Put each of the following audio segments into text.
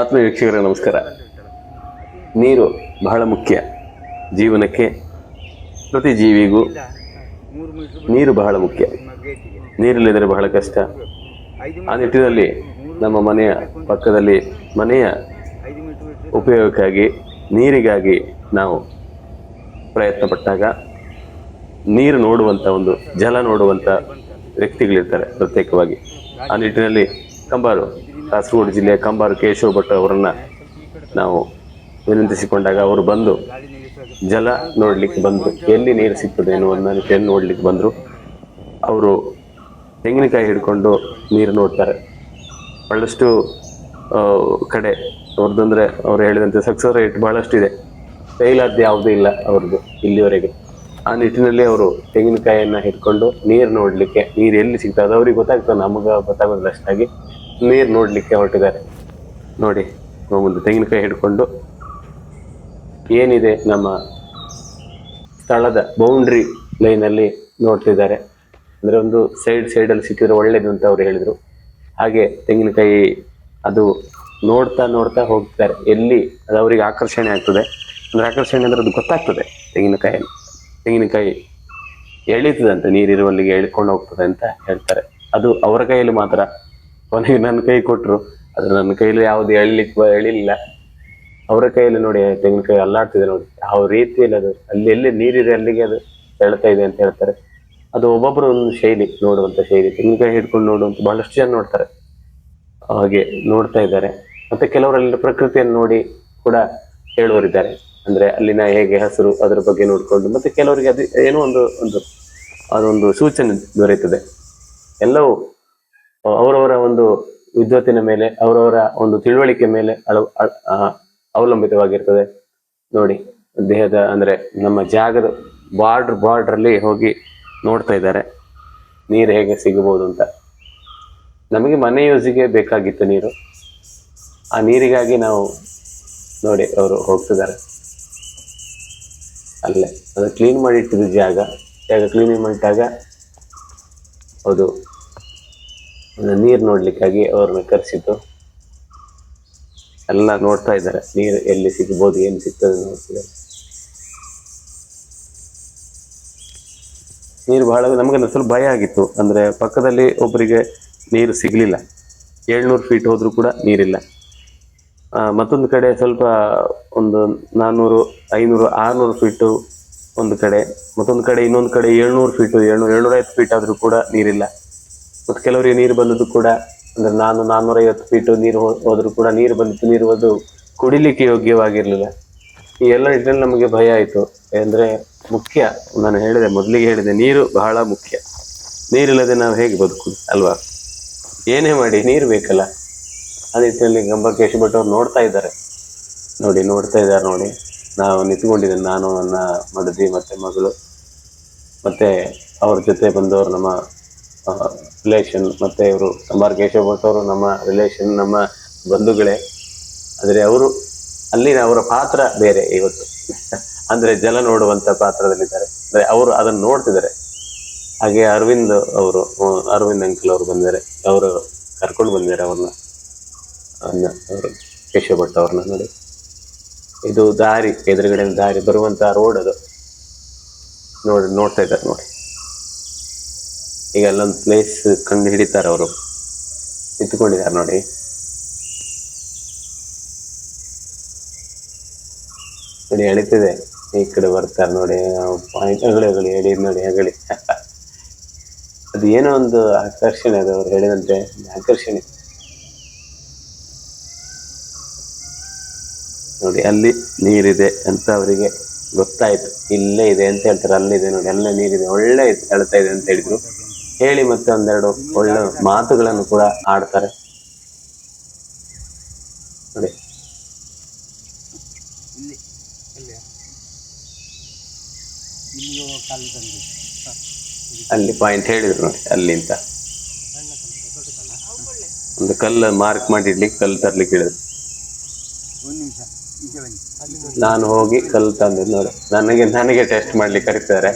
ಆತ್ಮೀಯ ವೀಕ್ಷಕರೇ ನಮಸ್ಕಾರ. ನೀರು ಬಹಳ ಮುಖ್ಯ ಜೀವನಕ್ಕೆ, ಪ್ರತಿ ಜೀವಿಗೂ. ನೀರು ಬಹಳ ಮುಖ್ಯ. ನೀರಿಲ್ಲದರೆ ಬಹಳ ಕಷ್ಟ. ಆ ನಿಟ್ಟಿನಲ್ಲಿ ನಮ್ಮ ಮನೆಯ ಪಕ್ಕದಲ್ಲಿ ಮನೆಯ ಉಪಯೋಗಕ್ಕಾಗಿ, ನೀರಿಗಾಗಿ ನಾವು ಪ್ರಯತ್ನ ಪಟ್ಟಾಗ ನೀರು ನೋಡುವಂಥ ಒಂದು ಜಲ ನೋಡುವಂಥ ವ್ಯಕ್ತಿಗಳಿರ್ತಾರೆ ಪ್ರತ್ಯೇಕವಾಗಿ. ಆ ನಿಟ್ಟಿನಲ್ಲಿ ಕಂಬಾರು ಕಾಸರಗೋಡು ಜಿಲ್ಲೆಯ ಕಂಬಾರು ಕೇಶವ ಭಟ್ ಅವರನ್ನ ನಾವು ವಿನಂತಿಸಿಕೊಂಡಾಗ ಅವರು ಬಂದು ಜಲ ನೋಡಲಿಕ್ಕೆ ಬಂದರು. ಎಲ್ಲಿ ನೀರು ಸಿಗ್ತದೆ ಎನ್ನುವ ನಿಟ್ಟಿನಲ್ಲಿ ನೋಡ್ಲಿಕ್ಕೆ ಬಂದರು. ಅವರು ತೆಂಗಿನಕಾಯಿ ಹಿಡ್ಕೊಂಡು ನೀರು ನೋಡ್ತಾರೆ. ಬಹಳಷ್ಟು ಆ, ಕಡೆ ಅವ್ರದ್ದಂದರೆ ಅವ್ರು ಹೇಳಿದಂತೆ ಸಕ್ಸಸ್ ರೇಟ್ ಬಹಳಷ್ಟು ಇದೆ ಫೇಲ್ ಯಾವುದೂ ಇಲ್ಲ ಅವ್ರದ್ದು ಇಲ್ಲಿವರೆಗೆ. ಆ ನಿಟ್ಟಿನಲ್ಲಿ ಅವರು ತೆಂಗಿನಕಾಯಿಯನ್ನ ಹಿಡ್ಕೊಂಡು ನೀರು ನೋಡಲಿಕ್ಕೆ ನೀರು ಎಲ್ಲಿ ಸಿಗ್ತದೆ ಅವ್ರಿಗೆ ಗೊತ್ತಾಗ್ತದೆ. ನಮಗೆ ಗೊತ್ತಾಗೋದಿಲ್ಲ ಅಷ್ಟಾಗಿ. ನೀರು ನೋಡಲಿಕ್ಕೆ ಹೊರಟಿದ್ದಾರೆ. ನೋಡಿ ಒಂದು ತೆಂಗಿನಕಾಯಿ ಹಿಡ್ಕೊಂಡು ಏನಿದೆ ನಮ್ಮ ಸ್ಥಳದ ಬೌಂಡ್ರಿ ಲೈನಲ್ಲಿ ನೋಡ್ತಿದ್ದಾರೆ. ಅಂದರೆ ಒಂದು ಸೈಡ್ ಸೈಡಲ್ಲಿ ಸಿಕ್ಕಿದ್ರೆ ಒಳ್ಳೇದು ಅಂತ ಅವ್ರು ಹೇಳಿದರು. ಹಾಗೆ ತೆಂಗಿನಕಾಯಿ ಅದು ನೋಡ್ತಾ ನೋಡ್ತಾ ಹೋಗ್ತಾರೆ. ಎಲ್ಲಿ ಅದು ಅವರಿಗೆ ಆಕರ್ಷಣೆ ಆಗ್ತದೆ. ಅಂದರೆ ಆಕರ್ಷಣೆ ಅಂದರೆ ಅದು ಗೊತ್ತಾಗ್ತದೆ ತೆಂಗಿನಕಾಯಿ. ತೆಂಗಿನಕಾಯಿ ಎಳೀತದಂತೆ ನೀರಿರುವಲ್ಲಿಗೆ ಎಳ್ಕೊಂಡು ಹೋಗ್ತದೆ ಅಂತ ಹೇಳ್ತಾರೆ. ಅದು ಅವರ ಕೈಯಲ್ಲಿ ಮಾತ್ರ ಕೊನೆಗೆ ನನ್ನ ಕೈ ಕೊಟ್ಟರು ಆದರೆ ನನ್ನ ಕೈಯಲ್ಲಿ ಯಾವುದು ಎಳಿಲಿಕ್ಕೆ ಬ- ಅವರ ಕೈಯಲ್ಲಿ ನೋಡಿ ತೆಂಗಿನಕಾಯಿ ಅಲ್ಲಾಡ್ತಿದೆ ನೋಡಿ. ಯಾವ ರೀತಿಯಲ್ಲಿ ಅದು, ಅಲ್ಲಿ ಎಲ್ಲಿ ನೀರಿದೆ ಅಲ್ಲಿಗೆ ಅದು ಎಳ್ತಾ ಇದೆ ಅಂತ ಹೇಳ್ತಾರೆ. ಅದು ಒಬ್ಬೊಬ್ಬರು ಒಂದು ಶೈಲಿ ನೋಡುವಂಥ ಶೈಲಿ. ತೆಂಗಿನಕಾಯಿ ಹಿಡ್ಕೊಂಡು ನೋಡುವಂಥ ಬಹಳಷ್ಟು ಜನ ನೋಡ್ತಾರೆ. ಹಾಗೆ ನೋಡ್ತಾ ಇದ್ದಾರೆ. ಮತ್ತೆ ಕೆಲವರಲ್ಲಿ ಪ್ರಕೃತಿಯನ್ನು ನೋಡಿ ಕೂಡ ಹೇಳುವರಿದ್ದಾರೆ. ಅಂದ್ರೆ ಅಲ್ಲಿನ ಹೇಗೆ ಹಸಿರು ಅದರ ಬಗ್ಗೆ ನೋಡಿಕೊಂಡು, ಮತ್ತೆ ಕೆಲವರಿಗೆ ಅದು ಏನೋ ಒಂದು ಒಂದು, ಅದೊಂದು ಸೂಚನೆ ದೊರೆಯುತ್ತದೆ. ಎಲ್ಲವೂ ಅವರವರ ಒಂದು ವಿದ್ವತ್ತಿನ ಮೇಲೆ, ಅವರವರ ಒಂದು ತಿಳುವಳಿಕೆ ಮೇಲೆ ಅವಲಂಬಿತವಾಗಿರ್ತದೆ. ನೋಡಿ, ದೇಹದ ಅಂದ್ರೆ ನಮ್ಮ ಜಾಗದ ಬಾರ್ಡ್ರ್ ಬಾರ್ಡ್ರಲ್ಲಿ ಹೋಗಿ ನೋಡ್ತಾ ಇದ್ದಾರೆ. ನೀರು ಹೇಗೆ ಸಿಗಬಹುದು ಅಂತ. ನಮಗೆ ಮನೆ ಯೂಸಿಗೆ ಬೇಕಾಗಿತ್ತು ನೀರು. ಆ ನೀರಿಗಾಗಿ ನಾವು ನೋಡಿ ಅವರು ಹೋಗ್ತಿದ್ದಾರೆ. ಅಲ್ಲೇ, ಅದು ಕ್ಲೀನ್ ಮಾಡಿ ಇಟ್ಟಿದ್ದು ಜಾಗ. ಜಾಗ ಕ್ಲೀನಿಂಗ್ ಮಾಡಿಟ್ಟಾಗ ಹೌದು ನೀರು ನೋಡಲಿಕ್ಕಾಗಿ ಅವ್ರನ್ನ ಕರೆಸಿದ್ದು. ಎಲ್ಲ ನೋಡ್ತಾ ಇದ್ದಾರೆ. ನೀರು ಎಲ್ಲಿ ಸಿಗ್ಬೋದು, ಏನು ಸಿಗ್ತದೆ ನೋಡ್ತಿದ್ದಾರೆ. ನೀರು ಬಹಳ ನಮಗೆ ಸ್ವಲ್ಪ ಭಯ ಆಗಿತ್ತು. ಅಂದ್ರೆ ಪಕ್ಕದಲ್ಲಿ ಒಬ್ಬರಿಗೆ ನೀರು ಸಿಗಲಿಲ್ಲ. ಏಳ್ನೂರು ಫೀಟ್ ಹೋದರೂ ಕೂಡ ನೀರಿಲ್ಲ. ಮತ್ತೊಂದು ಕಡೆ ಸ್ವಲ್ಪ ಒಂದು ನಾನ್ನೂರು ಐನೂರು, ಆರುನೂರು ಫೀಟು ಒಂದು ಕಡೆ, ಮತ್ತೊಂದು ಕಡೆ ಇನ್ನೊಂದು ಕಡೆ ಏಳ್ನೂರು ಫೀಟು ಏಳ್ನೂರು ಏಳ್ನೂರೈವತ್ತು ಫೀಟ್ ಆದರೂ ಕೂಡ ನೀರಿಲ್ಲ. ಮತ್ತು ಕೆಲವರಿಗೆ ನೀರು ಬಂದದ್ದು ಕೂಡ, ಅಂದ್ರೆ ನಾನು ನಾನ್ನೂರೈವತ್ತು ಫೀಟು ನೀರು ಹೋದ್ರೂ ಕೂಡ ನೀರು ಬಂದಿತ್ತು, ನೀರು ಅದು ಕುಡಿಲಿಕ್ಕೆ ಯೋಗ್ಯವಾಗಿರ್ಲಿಲ್ಲ. ಈ ಎಲ್ಲ ನಿಟ್ಟಿನಲ್ಲಿ ನಮಗೆ ಭಯ ಆಯಿತು. ಅಂದ್ರೆ ಮುಖ್ಯ, ನಾನು ಹೇಳಿದೆ, ಮೊದಲಿಗೆ ಹೇಳಿದೆ, ನೀರು ಬಹಳ ಮುಖ್ಯ. ನೀರಿಲ್ಲದೆ ನಾವು ಹೇಗೆ ಬದುಕು, ಅಲ್ವಾ? ಏನೇ ಮಾಡಿ, ನೀರು ಬೇಕಲ್ಲ. ಆ ನಿಟ್ಟಿನಲ್ಲಿ ಗಂಬಕೇಶ್ ಭಟ್ ಅವ್ರು ನೋಡ್ತಾ ಇದ್ದಾರೆ. ನೋಡಿ, ನೋಡ್ತಾ ಇದ್ದಾರೆ ನೋಡಿ. ನಾವು ನಿಂತ್ಕೊಂಡಿದ್ದೇನೆ, ನಾನು, ನನ್ನ ಮಡದಿ ಮತ್ತು ಮಗಳು. ಮತ್ತು ಅವ್ರ ಜೊತೆ ಬಂದವರು ನಮ್ಮ ರಿಲೇಷನ್ ಮತ್ತೆ ಇವರು ಸಂಬಾರ್ ಕೇಶವ ಭಟ್ ಅವರು ನಮ್ಮ ರಿಲೇಷನ್ ನಮ್ಮ ಬಂಧುಗಳೇ. ಆದರೆ ಅವರು ಅಲ್ಲಿನ ಅವರ ಪಾತ್ರ ಬೇರೆ ಇವತ್ತು. ಅಂದ್ರೆ ಜಲ ನೋಡುವಂಥ ಪಾತ್ರದಲ್ಲಿದ್ದಾರೆ. ಅಂದರೆ ಅವರು ಅದನ್ನು ನೋಡ್ತಿದ್ದಾರೆ. ಹಾಗೆ ಅರವಿಂದ್ ಅವರು, ಅರವಿಂದ್ ಅಂಕಲ್ ಅವರು ಬಂದಿದ್ದಾರೆ. ಅವರು ಕರ್ಕೊಂಡು ಬಂದಿದ್ದಾರೆ ಅವ್ರನ್ನ. ಅವರು ಕೇಶವ ಭಟ್ ಅವ್ರನ್ನ ನೋಡಿ. ಇದು ದಾರಿ, ಎದುರುಗಡೆ ದಾರಿ ಬರುವಂಥ ರೋಡ್ ಅದು. ನೋಡಿ, ನೋಡ್ತಾ ಇದ್ದಾರೆ ನೋಡಿ. ಈಗ ಅಲ್ಲೊಂದು ಪ್ಲೇಸ್ ಕಂಡು ಹಿಡಿತಾರೆ ಅವರು. ನಿಂತ್ಕೊಂಡಿದ್ದಾರೆ ನೋಡಿ. ನೋಡಿ ಎಳಿತಿದೆ ಈ ಕಡೆ ಬರ್ತಾರೆ ನೋಡಿ ಪಾಯಿಂಟ್ ಅಗಳಿ ಅಗಳಿ ಎಳಿ ನೋಡಿ, ಅಗಳಿ. ಅದು ಏನೋ ಒಂದು ಆಕರ್ಷಣೆ ಅದು ಅವ್ರು ಹೇಳಿದಂತೆ ಆಕರ್ಷಣೆ. ನೋಡಿ, ಅಲ್ಲಿ ನೀರಿದೆ ಅಂತ ಅವರಿಗೆ ಗೊತ್ತಾಯ್ತು. ಇಲ್ಲೇ ಇದೆ ಅಂತ ಹೇಳ್ತಾರೆ, ಅಲ್ಲಿದೆ ನೋಡಿ ಎಲ್ಲ ನೀರಿದೆ, ಒಳ್ಳೆ ಇದೆ ಅಂತ ಹೇಳಿದ್ರು. ಹೇಳಿ ಮತ್ತೆ ಒಂದೆರಡು ಒಳ್ಳೆ ಮಾತುಗಳನ್ನು ಕೂಡ ಆಡ್ತಾರೆ. ನೋಡಿ. ಅಲ್ಲಿ ಪಾಯಿಂಟ್ ಹೇಳಿದ್ರು ನೋಡಿ, ಅಲ್ಲಿ ಅಂತ. ಒಂದು ಕಲ್ಲು ಮಾರ್ಕ್ ಮಾಡಿ ಇಡ್ಲಿಕ್ಕೆ ಕಲ್ಲು ತರ್ಲಿಕ್ಕೆ ಹೇಳಿದ್ರು. ನಾನು ಹೋಗಿ ಕಲ್ಲು ತಂದೆ ನೋಡಿ. ನನಗೆ ನನಗೆ ಟೆಸ್ಟ್ ಮಾಡ್ಲಿಕ್ಕೆ ಕರೀತಾರೆ.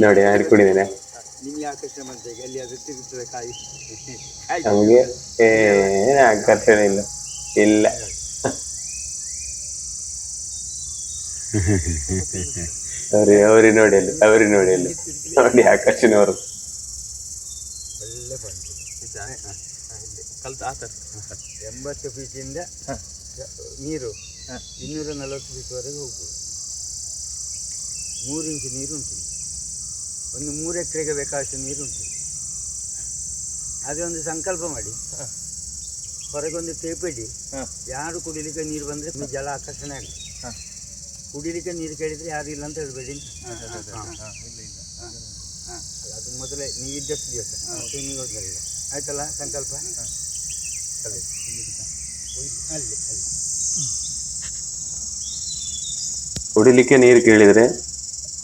ನೋಡಿ ನಾನು ಹಿಡ್ಕೊಂಡಿದ್ದೇನೆ ನಿಮ್ಗೆ ಆಕರ್ಷಣೆ ಮಾಡ್ತೇವೆ ಎಲ್ಲಿ ಅದು ತಿರುಗ್ತದೆ ಕಾಯಿ. ನಮಗೆ ಏನು ಆಕರ್ಷಣೆ ಇಲ್ಲ. ಇಲ್ಲ. ಅವ್ರಿ ಅವ್ರಿ ನೋಡಿ ಅಲ್ಲಿ ಅವ್ರಿ ನೋಡಿ ಅಲ್ಲಿ ನೋಡಿ ಆಕರ್ಷಣೆ ಅವರು ಕಲ್ತು ಆ ಥರ. ಎಂಬತ್ತು ಫೀಟಿಂದ ನೀರು. ಇನ್ನೂರ ನಲವತ್ತು ಫೀಟ್ವರೆಗೆ ಹೋಗ್ಬೋದು. ಮೂರು ಇಂಚು ನೀರು ಉಂಟು. ಒಂದು ಮೂರು ಎಕರೆಗೆ ಬೇಕಾದಷ್ಟು ನೀರು ಉಂಟು. ಇಲ್ಲಿ. ಅದೇ ಒಂದು ಸಂಕಲ್ಪ ಮಾಡಿ. ಹೊರಗೊಂದು ಟೇಪ್ ಇಡಿ ಯಾರು ಕುಡಿಲಿಕ್ಕೆ ನೀರು ಬಂದರೆ ನಿಮ್ಮ ಜಲ ಆಕರ್ಷಣೆ ಆಗಲಿ ಹ. ಕುಡಿಲಿಕ್ಕೆ ನೀರು ಕೇಳಿದರೆ ಯಾರು ಇಲ್ಲ ಅಂತ ಹೇಳಬೇಡಿ. ಇಲ್ಲ ಇಲ್ಲ. ಅದು ಮೊದಲೇ ನೀವು ಇದ್ದಷ್ಟು ದಿವಸ. ನೀವು ಆಯ್ತಲ್ಲ ಸಂಕಲ್ಪ? ಅಲ್ಲಿ ಅಲ್ಲಿ. ಕುಡಿಲಿಕ್ಕೆ ನೀರು ಕೇಳಿದ್ರೆ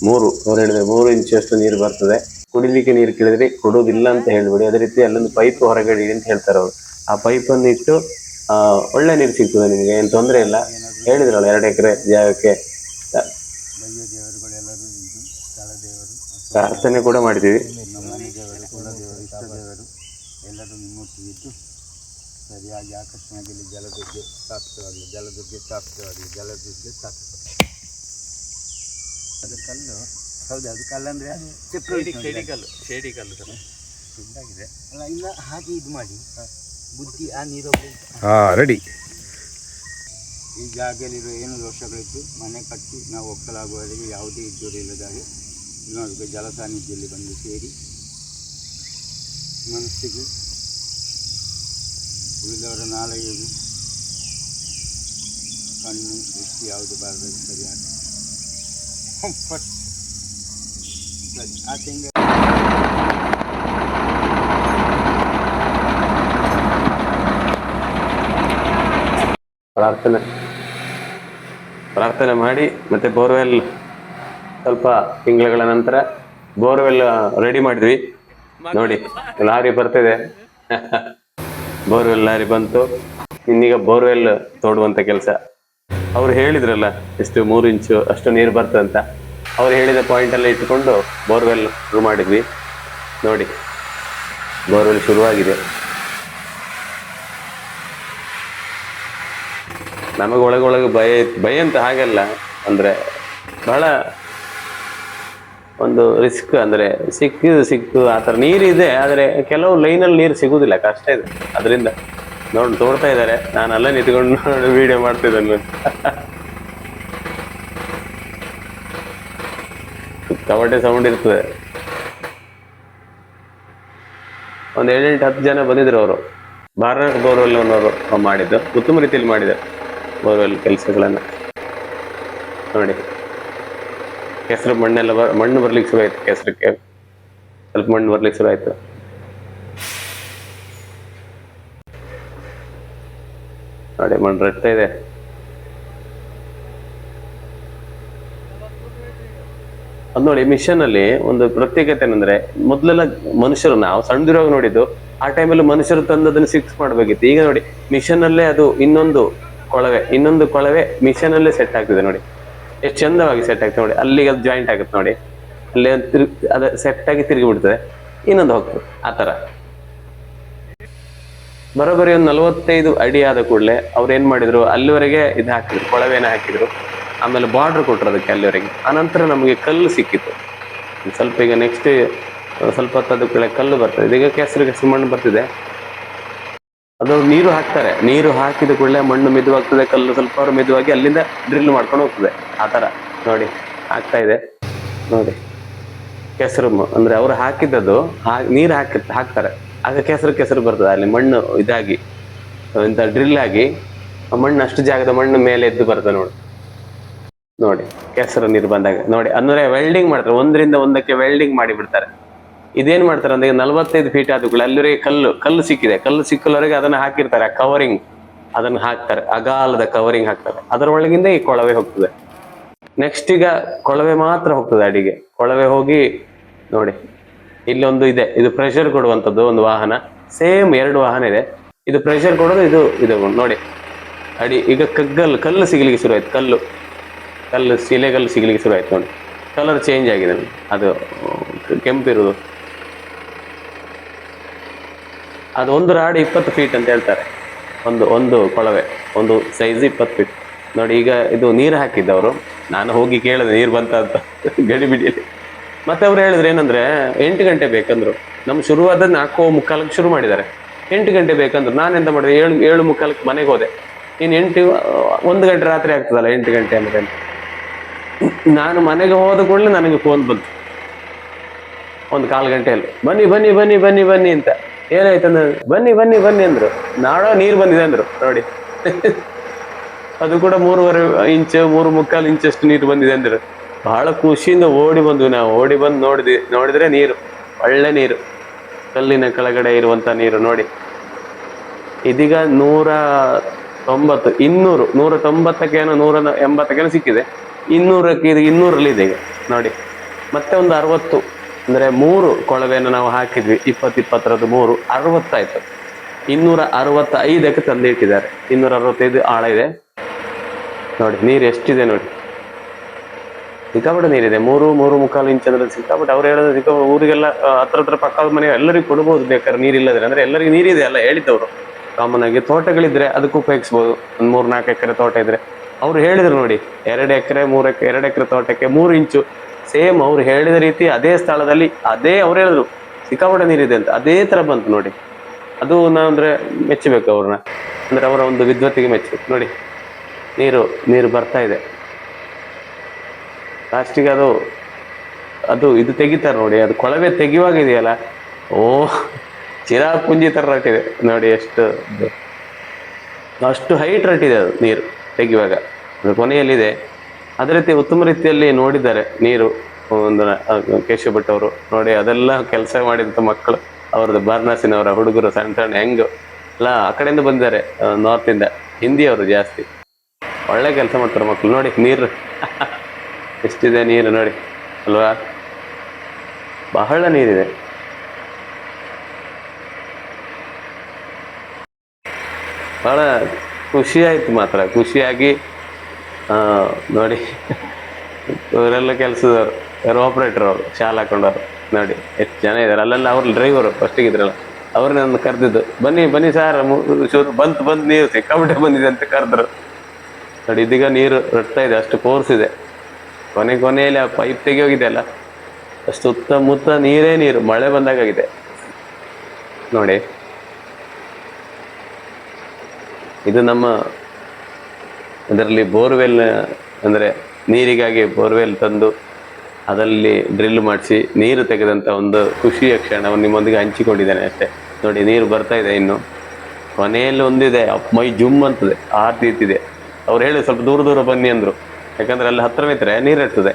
ಮೂರು, ಅವ್ರು ಹೇಳಿದ್ರೆ ಮೂರು ಇಂಚಷ್ಟು ನೀರು ಬರ್ತದೆ. ಕುಡಿಲಿಕ್ಕೆ ನೀರು ಕೇಳಿದ್ರೆ ಕೊಡೋದಿಲ್ಲ ಅಂತ ಹೇಳಿಬಿಡಿ. ಅದೇ ರೀತಿ ಅಲ್ಲೊಂದು ಪೈಪ್ ಹೊರಗಡೆ ಅಂತ ಹೇಳ್ತಾರೆ ಅವರು. ಆ ಪೈಪನ್ನು ಇಟ್ಟು ಒಳ್ಳೆ ನೀರು ಸಿಗ್ತದೆ ನಿಮಗೆ, ಏನು ತೊಂದರೆ ಇಲ್ಲ. ಹೇಳಿದ್ರಲ್ಲ ಎರಡು ಎಕರೆ ಜಾಗಕ್ಕೆ. ಪ್ರಾರ್ಥನೆ ಕೂಡ ದೇವರು ಎಲ್ಲರೂ ಸರಿಯಾಗಿ ಆಕರ್ಷಣೆಯಾಗಲಿ ಜಲದುರ್ಗೆ ಸ್ಥಾಪಿತವಾಗಲಿ ಜಲದುರ್ಗೆ ಸ್ಥಾಪಿತವಾಗಲಿ, ಜಲದುರ್ಗೆ ಸ್ಥಾಪಿತ ಅದು ಕಲ್ಲು. ಹೌದು ಅದು ಕಲ್ಲಂದ್ರೆ ಅದು ಶೇಡಿ ಶೇಡಿ ಕಲ್ಲು ಶೇಡಿ ಕಲ್ಲು ಸರ್. ಇದಾಗಿದೆ ಅಲ್ಲ ಇಲ್ಲ ಹಾಗೆ ಇದು ಮಾಡಿ. ಬುದ್ಧಿ ಆ ನೀರು ಹಾಂ ರೆಡಿ ಈ ಜಾಗದಲ್ಲಿರುವ ಏನು ದೋಷಗಳಿತ್ತು ಮನೆ ಕಟ್ಟಿ ನಾವು ಒಕ್ಕಲಾಗುವವರೆಗೆ ಯಾವುದೇ ಇದ್ದೂರು ಇಲ್ಲದಾಗೆ ಇನ್ನೊಂದು ಜಲ ಸಾನ್ನಿಧ್ಯದಲ್ಲಿ ಬಂದು ಸೇರಿ ಮನಸ್ಸಿಗೆ ಉಳಿದವರ ನಾಳೆಗೂ ಕಣ್ಣು ದೃಷ್ಟಿ ಯಾವುದು ಬಾರದು ಸರಿಯಾಗಿ ಫಸ್ಟ್ ಆ ಪ್ರಾರ್ಥನೆ. ಪ್ರಾರ್ಥನೆ ಮಾಡಿ ಮತ್ತೆ ಬೋರ್ವೆಲ್ ಸ್ವಲ್ಪ ತಿಂಗಳುಗಳ ನಂತರ ಬೋರ್ವೆಲ್ ರೆಡಿ ಮಾಡಿದ್ವಿ. ನೋಡಿ, ಲಾರಿ ಬರ್ತಿದೆ. ಬೋರ್ವೆಲ್ ಲಾರಿ ಬಂತು. ಇನ್ನೀಗ ಬೋರ್ವೆಲ್ ತೋಡುವಂತ ಕೆಲಸ. ಅವ್ರು ಹೇಳಿದ್ರಲ್ಲ, ಎಷ್ಟು ಮೂರು ಇಂಚು ಅಷ್ಟು ನೀರು ಬರ್ತದೆ ಅಂತ. ಅವ್ರು ಹೇಳಿದ ಪಾಯಿಂಟ್ ಎಲ್ಲ ಇಟ್ಕೊಂಡು ಬೋರ್ವೆಲ್ ಶುರು ಮಾಡಿದ್ವಿ. ನೋಡಿ, ಬೋರ್ವೆಲ್ ಶುರುವಾಗಿದೆ. ನಮಗೆ ಒಳಗೊಳಗೆ ಭಯ ಭಯ ಅಂತ ಹಾಗಲ್ಲ. ಅಂದರೆ ಬಹಳ ಒಂದು ರಿಸ್ಕ್ ಅಂದರೆ ಸಿಕ್ಕಿದ್ದು ಸಿಕ್ಕು, ಆ ಥರ ನೀರಿದೆ, ಆದರೆ ಕೆಲವು ಲೈನಲ್ಲಿ ನೀರು ಸಿಗುವುದಿಲ್ಲ ಕಷ್ಟ ಇದೆ. ಅದರಿಂದ ನೋಡಿ, ತೋರ್ತಾ ಇದ್ದಾರೆ ನಾನು ಅಲ್ಲೇ ನಿಂತ್ಕೊಂಡು ವಿಡಿಯೋ ಮಾಡ್ತಿದ್ದನ್ನು ಕಬಡ್ಡಿ ಸೌಂಡ್ ಇರ್ತದೆ. ಒಂದು ಏಳೆಂಟು ಹತ್ತು ಜನ ಬಂದಿದ್ರು ಅವರು. ಭಾರತ ಬೋರ್ವೆಲ್ ಅನ್ನೋರು ಮಾಡಿದ್ದು. ಉತ್ತಮ ರೀತಿಯಲ್ಲಿ ಮಾಡಿದ್ದಾರೆ ಬೋರ್ವೆಲ್ ಕೆಲಸಗಳನ್ನು. ನೋಡಿ. ಕೆಸರು ಮಣ್ಣೆಲ್ಲ ಬರ್ ಮಣ್ಣು ಬರ್ಲಿಕ್ಕೆ ಶುರು ಆಯ್ತು, ಕೆಸರಕ್ಕೆ. ಸ್ವಲ್ಪ ಮಣ್ಣು ಬರ್ಲಿಕ್ಕೆ ಶುರು ಆಯ್ತು. ನೋಡಿ ಮಣ್ಣು ರಟ್ತಾ ಇದೆ. ಅದು ನೋಡಿ ಮಿಷನ್ ಅಲ್ಲಿ ಒಂದು ಪ್ರತ್ಯೇಕತೆ ಏನಂದ್ರೆ, ಮೊದ್ಲೆಲ್ಲ ಮನುಷ್ಯರು, ನಾವು ಸಣ್ಣದಿರುವಾಗ ನೋಡಿದ್ದು, ಆ ಟೈಮಲ್ಲಿ ಮನುಷ್ಯರು ತಂದು ಅದನ್ನ ಫಿಕ್ಸ್ ಮಾಡ್ಬೇಕಿತ್ತು. ಈಗ ನೋಡಿ ಮಿಷನ್ ಅಲ್ಲೇ ಅದು ಇನ್ನೊಂದು ಕೊಳವೆ ಇನ್ನೊಂದು ಕೊಳವೆ ಮಿಷನ್ ಅಲ್ಲೇ ಸೆಟ್ ಆಗ್ತಿದೆ ನೋಡಿ. ಎಷ್ಟು ಚಂದವಾಗಿ ಸೆಟ್ ಆಗ್ತದೆ ನೋಡಿ. ಅಲ್ಲಿಗೆ ಅದು ಜಾಯಿಂಟ್ ಆಗುತ್ತೆ ನೋಡಿ. ಅಲ್ಲಿ ತಿರುಗ್, ಅದು ಸೆಟ್ ಆಗಿ ತಿರುಗಿ ಬಿಡ್ತದೆ ಇನ್ನೊಂದು ಹೋಗ್ತದೆ. ಆ ತರ ಬರೋಬ್ಬರಿ ಒಂದು ನಲವತ್ತೈದು ಅಡಿ ಆದ ಕೂಡಲೇ ಅವ್ರು ಏನು ಮಾಡಿದ್ರು? ಅಲ್ಲಿವರೆಗೆ ಇದು ಹಾಕಿದ್ರು, ಕೊಳವೆನ ಹಾಕಿದ್ರು. ಆಮೇಲೆ ಬಾರ್ಡರ್ ಕೊಟ್ಟರು ಅದಕ್ಕೆ ಅಲ್ಲಿವರೆಗೆ. ಆನಂತರ ನಮಗೆ ಕಲ್ಲು ಸಿಕ್ಕಿತ್ತು. ಸ್ವಲ್ಪ ಈಗ ನೆಕ್ಸ್ಟ್ ಸ್ವಲ್ಪ ಹೊತ್ತು ಕೆಳಗೆ ಕಲ್ಲು ಬರ್ತದೆ. ಇದೀಗ ಕೆಸರು ಕೆಸರು ಮಣ್ಣು ಬರ್ತಿದೆ. ಅದು ನೀರು ಹಾಕ್ತಾರೆ. ನೀರು ಹಾಕಿದ ಕೂಡಲೇ ಮಣ್ಣು ಮೆದುವಾಗ್ತದೆ, ಕಲ್ಲು ಸ್ವಲ್ಪ ಅವ್ರು ಮೆದುವಾಗಿ ಅಲ್ಲಿಂದ ಡ್ರಿಲ್ ಮಾಡ್ಕೊಂಡು ಹೋಗ್ತದೆ. ಆ ಥರ. ನೋಡಿ, ಆಗ್ತಾ ಇದೆ. ನೋಡಿ. ಕೆಸರು ಅಂದ್ರೆ ಅವ್ರು ಹಾಕಿದ್ದದು ಹಾ ನೀರು ಹಾಕಿ ಹಾಕ್ತಾರೆ. ಆಗ ಕೆಸರು ಕೆಸರು ಬರ್ತದೆ, ಅಲ್ಲಿ ಮಣ್ಣು ಇದಾಗಿ, ಎಂತ ಡ್ರಿಲ್ ಆಗಿ, ಆ ಮಣ್ಣು ಅಷ್ಟು ಜಾಗದ ಮಣ್ಣು ಮೇಲೆ ಎದ್ದು ಬರ್ತದೆ ನೋಡಿ. ನೋಡಿ, ಕೆಸರು ನೀರು ಬಂದಾಗ, ನೋಡಿ, ಅಂದ್ರೆ ವೆಲ್ಡಿಂಗ್ ಮಾಡ್ತಾರೆ, ಒಂದರಿಂದ ಒಂದಕ್ಕೆ ವೆಲ್ಡಿಂಗ್ ಮಾಡಿ ಬಿಡ್ತಾರೆ ಇದೇನ್ ಮಾಡ್ತಾರೆ ಅಂದ್ರೆ ನಲವತ್ತೈದು ಫೀಟ್ ಆದ ಕೂಡ ಅಲ್ಲಿವರೆಗೆ ಕಲ್ಲು ಕಲ್ಲು ಸಿಕ್ಕಿದೆ, ಕಲ್ಲು ಸಿಕ್ಕಲವರೆಗೆ ಅದನ್ನ ಹಾಕಿರ್ತಾರೆ, ಆ ಕವರಿಂಗ್ ಅದನ್ನು ಹಾಕ್ತಾರೆ, ಅಗಾಲದ ಕವರಿಂಗ್ ಹಾಕ್ತಾರೆ. ಅದರ ಒಳಗಿಂದ ಈ ಕೊಳವೆ ಹೋಗ್ತದೆ. ನೆಕ್ಸ್ಟ್ ಈಗ ಕೊಳವೆ ಮಾತ್ರ ಹೋಗ್ತದೆ ಅಡಿಗೆ. ಕೊಳವೆ ಹೋಗಿ, ನೋಡಿ ಇಲ್ಲೊಂದು ಇದೆ. ಇದು ಪ್ರೆಷರ್ ಕೊಡುವಂಥದ್ದು ಒಂದು ವಾಹನ. ಸೇಮ್ ಎರಡು ವಾಹನ ಇದೆ. ಇದು ಪ್ರೆಷರ್ ಕೊಡೋದು, ಇದು ಇದು ನೋಡಿ. ಅಡಿ, ಈಗ ಕಗ್ಗಲ್ಲು ಕಲ್ಲು ಸಿಗಲಿಕ್ಕೆ ಶುರು ಆಯ್ತು ಕಲ್ಲು ಕಲ್ಲು ಶಿಲೆಗಲ್ಲು ಸಿಗಲಿಕ್ಕೆ ಶುರು ಆಯ್ತು ನೋಡಿ. ಕಲರ್ ಚೇಂಜ್ ಆಗಿದೆ ಅದು ಕೆಂಪಿರುವುದು ಅದು ಒಂದು ರಾಡ್ ಇಪ್ಪತ್ತು ಫೀಟ್ ಅಂತ ಹೇಳ್ತಾರೆ. ಒಂದು ಒಂದು ಕೊಳವೆ, ಒಂದು ಸೈಜ್ ಇಪ್ಪತ್ತು ಫೀಟ್ ನೋಡಿ, ಈಗ ಇದು ನೀರು ಹಾಕಿದ್ದವರು, ನಾನು ಹೋಗಿ ಕೇಳಿದೆ, ನೀರು ಬಂತ ಅಂತ. ಗಡಿಬಿಡಿಯಲ್ಲಿ ಮತ್ತೆ ಅವ್ರು ಹೇಳಿದ್ರು ಏನಂದ್ರೆ, ಎಂಟು ಗಂಟೆ ಬೇಕಂದ್ರು. ನಮ್ಮ ಶುರುವಾದ ನಾಲ್ಕು ಮುಕ್ಕಾಲಕ್ಕೆ ಶುರು ಮಾಡಿದ್ದಾರೆ. ಎಂಟು ಗಂಟೆ ಬೇಕಂದ್ರು. ನಾನು ಎಂತ ಮಾಡಿದೆ? ಏಳು ಏಳು ಮುಕ್ಕಾಲಕ್ಕೆ ಮನೆಗೆ ಹೋದೆ. ಇನ್ನು ಎಂಟು, ಒಂದು ಗಂಟೆ ರಾತ್ರಿ ಆಗ್ತದಲ್ಲ, ಎಂಟು ಗಂಟೆ ಅಂದ್ರೆ. ನಾನು ಮನೆಗೆ ಹೋದ ಕೂಡಲೇ ನನಗೆ ಫೋನ್ ಬಂತು. ಒಂದು ಕಾಲು ಗಂಟೆಯಲ್ಲಿ. ಬನ್ನಿ ಬನ್ನಿ ಬನ್ನಿ ಬನ್ನಿ ಬನ್ನಿ ಅಂತ. ಏನಾಯ್ತು ಅಂದ್ರೆ, ಬನ್ನಿ ಬನ್ನಿ ಬನ್ನಿ ಅಂದ್ರು. ನಾಡೋ ನೀರು ಬಂದಿದೆ ಅಂದರು, ನೋಡಿ. ಅದು ಕೂಡ ಮೂರುವರೆ ಇಂಚು, ಮೂರು ಮುಕ್ಕಾಲು ಇಂಚಷ್ಟು ನೀರು ಬಂದಿದೆ ಅಂದ್ರು. ಬಹಳ ಖುಷಿಯಿಂದ ಓಡಿ ಬಂದ್ವಿ ನಾವು. ಓಡಿ ಬಂದು ನೋಡಿದ್ವಿ. ನೋಡಿದ್ರೆ ನೀರು, ಒಳ್ಳೆ ನೀರು. ಕಲ್ಲಿನ ಕೆಳಗಡೆ ಇರುವಂತ ನೀರು ನೋಡಿ. ಇದೀಗ ನೂರ ತೊಂಬತ್ತು, ಇನ್ನೂರು, ನೂರ ತೊಂಬತ್ತಕ್ಕೇನೋ ನೂರ ಎಂಬತ್ತಕ್ಕೇನೋ ಸಿಕ್ಕಿದೆ. ಇನ್ನೂರಕ್ಕೆ ಇದು ಇನ್ನೂರಲ್ಲಿ ಇದೆ ಈಗ, ನೋಡಿ. ಮತ್ತೆ ಒಂದು ಅರವತ್ತು, ಅಂದರೆ ಮೂರು ಕೊಳವೆಯನ್ನು ನಾವು ಹಾಕಿದ್ವಿ. ಇಪ್ಪತ್ತು ಇಪ್ಪತ್ತರದ್ದು ಮೂರು, ಅರವತ್ತಾಯಿತು. ಇನ್ನೂರ ಅರವತ್ತೈದಕ್ಕೆ ತಂದಿಟ್ಟಿದ್ದಾರೆ ಇನ್ನೂರ ಅರವತ್ತೈದು ಆಳ ಇದೆ. ನೋಡಿ, ನೀರು ಎಷ್ಟಿದೆ ನೋಡಿ. ಸಿಕ್ಕಾಪಟ್ಟೆ ನೀರಿದೆ. ಮೂರು ಮೂರು ಮುಕ್ಕಾಲು ಇಂಚ್ ಅಂದ್ರೆ ಸಿಕ್ಕಾಪಟ್ಟೆ ಅವ್ರು ಹೇಳೋದು ಸಿಕ್ಕ ಊರಿಗೆಲ್ಲ ಹತ್ರ ಹತ್ರ ಪಕ್ಕದ ಮನೆ ಎಲ್ಲರಿಗೂ ಕೊಡ್ಬೋದು ಬೇಕಾದ್ರೆ ನೀರಿಲ್ಲದ್ರೆ ಅಂದ್ರೆ ಎಲ್ಲರಿಗೂ ನೀರಿದೆ ಅಲ್ಲ ಹೇಳಿದ್ದವರು. ಕಾಮನ್ ಆಗಿ ತೋಟಗಳಿದ್ರೆ ಅದಕ್ಕೂ ಉಪಯೋಗಿಸ್ಬೋದು. ಒಂದು ಮೂರು, ನಾಲ್ಕು ಎಕರೆ ತೋಟ ಇದ್ರೆ. ಅವ್ರು ಹೇಳಿದ್ರು ನೋಡಿ, ಎರಡು ಎಕರೆ, ಮೂರು ಎಕರೆ, ಎರಡು ಎಕರೆ ತೋಟಕ್ಕೆ ಮೂರು ಇಂಚು. ಸೇಮ್ ಅವ್ರು ಹೇಳಿದ ರೀತಿ ಅದೇ ಸ್ಥಳದಲ್ಲಿ ಅದೇ ಅವ್ರು ಹೇಳಿದ್ರು. ಸಿಕ್ಕಾಪಟ್ಟೆ ನೀರಿದೆ ಅಂತ. ಅದೇ ತರ ಬಂತು ನೋಡಿ. ಅದು ನಾ ಅಂದ್ರೆ ಮೆಚ್ಚಬೇಕು ಅವ್ರನ್ನ. ಅಂದ್ರೆ ಅವರ ಒಂದು ವಿದ್ವತ್ತಿಗೆ ಮೆಚ್ಚಬೇಕು. ನೋಡಿ, ನೀರು ನೀರು ಬರ್ತಾ ಇದೆ. ಲಾಸ್ಟಿಗೆ ಅದು ಅದು ಇದು ತೆಗಿತಾರೆ ನೋಡಿ, ಅದು ಕೊಳವೆ ತೆಗಿಯುವಾಗ ಇದೆಯಲ್ಲ ಓ ಚಿರಾ ಪುಂಜಿ ಥರ ರಟ್ಟಿದೆ ನೋಡಿ ಎಷ್ಟು. ಅಷ್ಟು ಹೈಟ್ ರಟ್ಟಿದೆ ಅದು ನೀರು ತೆಗಿಯುವಾಗ. ಅದು ಕೊನೆಯಲ್ಲಿದೆ. ಅದೇ ರೀತಿ ಉತ್ತಮ ರೀತಿಯಲ್ಲಿ ನೋಡಿದ್ದಾರೆ ನೀರು, ಒಂದು ಕೇಶವ ಭಟ್ ಅವರು. ನೋಡಿ, ಅದೆಲ್ಲ ಕೆಲಸ ಮಾಡಿದಂಥ ಮಕ್ಕಳು, ಅವ್ರದ್ದು ಬಾರ್ನಾಸಿನವರ ಹುಡುಗರು, ಸಣ್ಣ ಸಣ್ಣ ಹೆಂಗು, ಎಲ್ಲ ಆ ಕಡೆಯಿಂದ ಬಂದಿದ್ದಾರೆ ನಾರ್ತಿಂದ ಹಿಂದಿಯವರು ಜಾಸ್ತಿ. ಒಳ್ಳೆ ಕೆಲಸ ಮಾಡ್ತಾರೆ ಮಕ್ಕಳು. ನೋಡಿ, ನೀರು. ಎಷ್ಟಿದೆ ನೀರು ನೋಡಿ, ಅಲ್ವಾ? ಬಹಳ ನೀರಿದೆ. ಬಹಳ ಖುಷಿ ಆಯ್ತು ಮಾತ್ರ, ಖುಷಿಯಾಗಿ ನೋಡಿ. ಇವರೆಲ್ಲ ಕೆಲಸದವರು, ಯಾರು ಆಪ್ರೇಟರ್ ಅವರು, ಶಾಲೆ ಹಾಕೊಂಡವ್ರು, ನೋಡಿ, ಎಷ್ಟು ಜನ ಇದ್ದಾರೆ ಅಲ್ಲೆಲ್ಲ ಅವ್ರ ಡ್ರೈವರು ಫಸ್ಟಿಗೆ ಇದ್ರಲ್ಲ ಅವ್ರು ನನ್ನ ಕರೆದಿದ್ದು, ಬನ್ನಿ ಬನ್ನಿ ಸರ್ ಶೂರು ಬಂತು ಬಂದು ನೀರು ಸಿಕ್ಕಾಬಿಟ್ಟೆ ಬಂದಿದೆ ಅಂತ ಕರೆದ್ರು. ನೋಡಿ, ಇದೀಗ ನೀರು ರಟ್ತಾ ಇದೆ, ಅಷ್ಟು ಕೋರ್ಸ್ ಇದೆ. ಕೊನೆ ಕೊನೆಯಲ್ಲಿ ಆ ಪೈಪ್ ತೆಗೆಯೋಗಿದೆ ಅಲ್ಲ? ಅಷ್ಟು ಸುತ್ತಮುತ್ತ ನೀರೇ ನೀರು, ಮಳೆ ಬಂದಾಗಿದೆ ನೋಡಿ. ಇದು ನಮ್ಮ ಅದರಲ್ಲಿ ಬೋರ್ವೆಲ್ ಅಂದರೆ ನೀರಿಗಾಗಿ ಬೋರ್ವೆಲ್ ತಂದು ಅದರಲ್ಲಿ ಡ್ರಿಲ್ ಮಾಡಿಸಿ ನೀರು ತೆಗೆದಂಥ ಒಂದು ಖುಷಿಯ ಕ್ಷಣವನ್ನು ನಿಮ್ಮೊಂದಿಗೆ ಹಂಚಿಕೊಂಡಿದ್ದೇನೆ ಅಷ್ಟೇ. ನೋಡಿ, ನೀರು ಬರ್ತಾ ಇದೆ ಇನ್ನು. ಕೊನೆಯಲ್ಲಿ ಒಂದಿದೆ ಮೈ ಜುಮ್ ಅಂತದೆ ರೀತಿದೆ ಅವ್ರು ಹೇಳಿ, ಸ್ವಲ್ಪ ದೂರ ದೂರ ಬನ್ನಿ ಅಂದ್ರು. ಯಾಕಂದ್ರೆ ಅಲ್ಲಿ ಹತ್ರ ಇದ್ರೆ ನೀರು ಇರ್ತದೆ.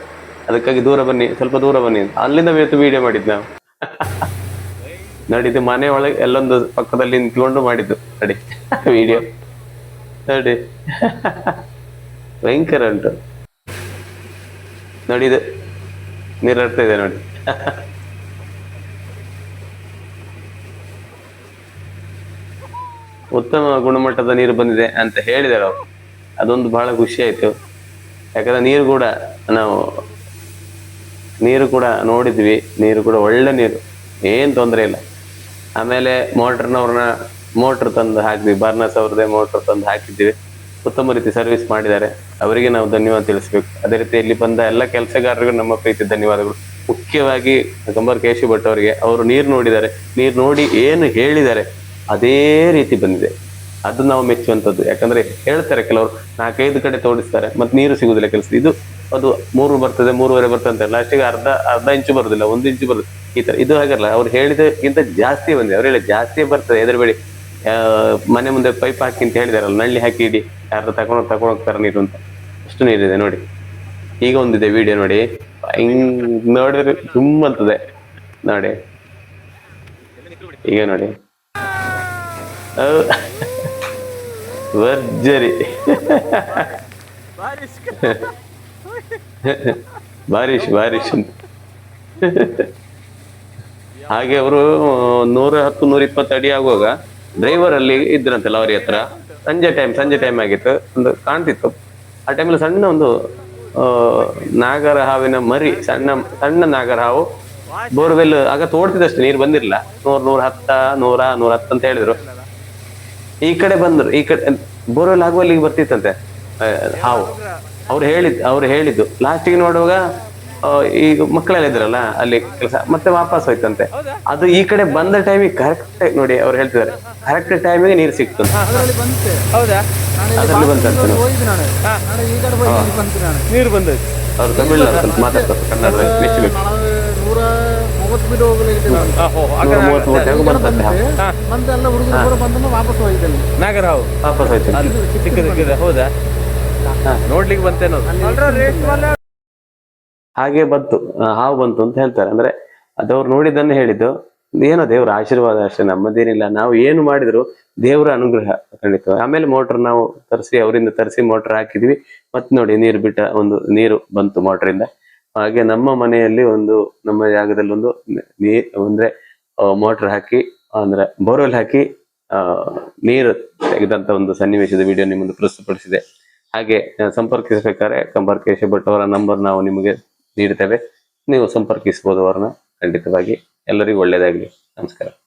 ಅದಕ್ಕಾಗಿ ದೂರ ಬನ್ನಿ, ಸ್ವಲ್ಪ ದೂರ ಬನ್ನಿ ಅಲ್ಲಿಂದ ಇವತ್ತು ವಿಡಿಯೋ ಮಾಡಿದ್ದು ನಾವು. ನೋಡಿ ಇದು ಮನೆ ಒಳಗೆ ಎಲ್ಲೊಂದು ಪಕ್ಕದಲ್ಲಿ ನಿಂತ್ಕೊಂಡು ಮಾಡಿದ್ದು, ನೋಡಿ. ವಿಡಿಯೋ ನೋಡಿ. ಭಯಂಕರ ಉಂಟು. ನೋಡಿ ನೀರು ಹರಿತಾ ಇದೆ ನೋಡಿ. ಉತ್ತಮ ಗುಣಮಟ್ಟದ ನೀರು ಬಂದಿದೆ ಅಂತ ಹೇಳಿದಾರೆ ಅವರು. ಅದೊಂದು ಬಹಳ ಖುಷಿ ಆಯ್ತು. ಯಾಕಂದ್ರೆ ನೀರು ಕೂಡ ನಾವು ನೀರು ಕೂಡ ನೋಡಿದ್ವಿ, ನೀರು ಕೂಡ ಒಳ್ಳೆ ನೀರು, ಏನು ತೊಂದರೆ ಇಲ್ಲ. ಆಮೇಲೆ ಮೋಟ್ರ್ನವ್ರನ್ನ ಮೋಟ್ರ್ ತಂದು ಹಾಕಿದ್ವಿ, ಬಾರ್ನಸ್ ಅವ್ರದ್ದೇ ಮೋಟ್ರ್ ತಂದು ಹಾಕಿದ್ದೀವಿ ಉತ್ತಮ ರೀತಿ ಸರ್ವಿಸ್ ಮಾಡಿದ್ದಾರೆ. ಅವರಿಗೆ ನಾವು ಧನ್ಯವಾದ ತಿಳಿಸ್ಬೇಕು. ಅದೇ ರೀತಿ ಇಲ್ಲಿ ಬಂದ ಎಲ್ಲ ಕೆಲಸಗಾರರಿಗೂ ನಮ್ಮ ಪ್ರೀತಿ ಧನ್ಯವಾದಗಳು. ಮುಖ್ಯವಾಗಿ ಗಂಬರ್ ಕೇಶಿ ಭಟ್ ಅವರಿಗೆ, ಅವರು ನೀರು ನೋಡಿದ್ದಾರೆ. ನೀರು ನೋಡಿ ಏನು ಹೇಳಿದ್ದಾರೆ, ಅದೇ ರೀತಿ ಬಂದಿದೆ. ಅದು ನಾವು ಮೆಚ್ಚುವಂಥದ್ದು. ಯಾಕಂದ್ರೆ ಹೇಳ್ತಾರೆ ಕೆಲವರು ನಾಲ್ಕೈದು ಕಡೆ ತೋಡಿಸ್ತಾರೆ ಮತ್ತೆ ನೀರು ಸಿಗುದಿಲ್ಲ ಕೆಲಸ ಇದು ಅದು ಮೂರು ಬರ್ತದೆ ಮೂರುವರೆ ಬರ್ತದೆ ಅಂತ. ಲಾಸ್ಟಿಗೆ ಅರ್ಧ ಅರ್ಧ ಇಂಚು ಬರುದಿಲ್ಲ ಒಂದು ಇಂಚು ಬರುದು. ಈ ತರ. ಇದು ಹಾಗಲ್ಲ ಅವ್ರು ಹೇಳಿದಕ್ಕಿಂತ ಜಾಸ್ತಿ ಬಂದಿದೆ. ಅವ್ರು ಹೇಳಿ ಜಾಸ್ತಿ ಬರ್ತದೆ. ಎದುರುಬೇಡಿ ಮನೆ ಮುಂದೆ ಪೈಪ್ ಹಾಕಿ ಅಂತ ಹೇಳಿದಾರಲ್ಲ ನಳ್ಳಿ ಹಾಕಿ ಇಡಿ. ಯಾರು ತಗೊಂಡು ತಗೊಂಡು ಹೋಗ್ತಾರೆ ನೀರು ಅಂತ. ಅಷ್ಟು ನೀರಿದೆ ನೋಡಿ. ಈಗ ಒಂದಿದೆ ವಿಡಿಯೋ ನೋಡಿ. ಹಿಂಗ್ ನೋಡಿದ್ರೆ ತುಂಬ ಅಂತದೆ ನೋಡಿ. ಈಗ ನೋಡಿ. ಭರ್ಜರಿ ಬಾರಿಶ್ ಬಾರಿಶ್ ಹಾಗೆ ಅವರು ನೂರ ಹತ್ತು, ನೂರ ಇಪ್ಪತ್ತು ಅಡಿ ಆಗುವಾಗ ಡ್ರೈವರ್ ಅಲ್ಲಿ ಇದ್ರಂತೆ ಲಾರಿ ಹತ್ರ. ಸಂಜೆ ಟೈಮ್ ಸಂಜೆ ಟೈಮ್ ಆಗಿತ್ತು. ಒಂದು ಕಾಣ್ತಿತ್ತು. ಆ ಟೈಮಲ್ಲಿ ಸಣ್ಣ ಒಂದು ನಾಗರ ಹಾವಿನ ಮರಿ, ಸಣ್ಣ ಸಣ್ಣ ನಾಗರ ಹಾವು ಬೋರ್ವೆಲ್ ಆಗ ತೋಡ್ತಿದ್ದಷ್ಟೇ, ನೀರು ಬಂದಿರಲಿಲ್ಲ. ನೂರ್, ನೂರ ಹತ್ತ, ನೂರ ನೂರ ಹತ್ತು ಅಂತ ಹೇಳಿದ್ರು. ಈ ಕಡೆ ಬಂದ್ರು ಈ ಕಡೆ ಬೋರ್ವೆಲ್ ಆಗುವಲ್ಲಿಗೆ ಬರ್ತಿತ್ತಂತೆ. ಹಾವು. ಅವ್ರು ಹೇಳಿದ್ ಅವ್ರು ಹೇಳಿದ್ದು. ಲಾಸ್ಟಿಗೆ ನೋಡುವಾಗ ಈ ಈಗ ಮಕ್ಕಳೆಲ್ಲ ಇದ್ರಲ್ಲ ಅಲ್ಲಿ ಕೆಲಸ ಮತ್ತೆ ವಾಪಸ್ ಹೋಯ್ತಂತೆ. ಅದು ಈ ಕಡೆ ಬಂದ ಟೈಮಿಗೆ ಕರೆಕ್ಟ್ ನೋಡಿ ಅವ್ರು ಹೇಳ್ತಿದ್ದಾರೆ. ಕರೆಕ್ಟ್ ಟೈಮಿಗೆ ನೀರು ಸಿಕ್ತು ಅದರಲ್ಲಿ ಬಂತಂತೆ ನೀರು ಬಂದ ಅವ್ರು ತಮಿಳ್ನಾಡು ಮಾತಾಡ್ತಾರೆ ನೂರ ಮೂವತ್ತು ಹೋಗಲಿಕ್ಕೆ ಎಲ್ಲ ಹುಡುಗರು ಕೂಡ ಬಂದು ವಾಪಸ್ ಹೋಗಿದ್ದೆ ಅಲ್ಲಿ. ನಾಗರ ಹಾವು ವಾಪಸ್ ಹೋಯ್ತು. ಅಲ್ಲಿ ಚಿಕ್ಕದು ಚಿಕ್ಕದು ಹೌದಾ? ನೋಡ್ಲಿಕ್ಕೆ ಬಂತೇನೋ ಹಾಗೆ ಬಂತು. ಹಾವು ಬಂತು ಅಂತ ಹೇಳ್ತಾರೆ. ಅಂದ್ರೆ ಅದವ್ರು ನೋಡಿದ್ದನ್ನು ಹೇಳಿದ್ದು. ಏನೋ ದೇವ್ರ ಆಶೀರ್ವಾದ ಅಷ್ಟೇ ನಮ್ಮದೇನಿಲ್ಲ. ನಾವು ಏನು ಮಾಡಿದ್ರು ದೇವರ ಅನುಗ್ರಹ ಖಂಡಿತ. ಆಮೇಲೆ ಮೋಟರ್ ನಾವು ತರಿಸಿ ಅವರಿಂದ ತರಿಸಿ ಮೋಟರ್ ಹಾಕಿದ್ವಿ. ಮತ್ತೆ ನೋಡಿ ನೀರು ಬಿಟ್ಟ ಒಂದು ನೀರು ಬಂತು ಮೋಟರಿಂದ. ಹಾಗೆ ನಮ್ಮ ಮನೆಯಲ್ಲಿ ಒಂದು, ನಮ್ಮ ಜಾಗದಲ್ಲಿ ಒಂದು ನೀ ಅಂದ್ರೆ ಮೋಟರ್ ಹಾಕಿ, ಅಂದ್ರೆ ಬೋರ್ವೆಲ್ ಹಾಕಿ ನೀರು ತೆಗೆದಂತ ಒಂದು ಸನ್ನಿವೇಶದ ವಿಡಿಯೋ ನಿಮ್ಮನ್ನು ಪ್ರಸ್ತುತಪಡಿಸಿದೆ. ಹಾಗೆ ಸಂಪರ್ಕಿಸಬೇಕಾದ್ರೆ ಕಂಬರ್ಕೇಶ ಭಟ್ ಅವರ ನಂಬರ್ ನಾವು ನಿಮಗೆ ನೀಡ್ತೇವೆ ನೀವು ಸಂಪರ್ಕಿಸಬಹುದು ಅವರನ್ನ ಖಂಡಿತವಾಗಿ. ಎಲ್ಲರಿಗೂ ಒಳ್ಳೆಯದಾಗಲಿ. ನಮಸ್ಕಾರ.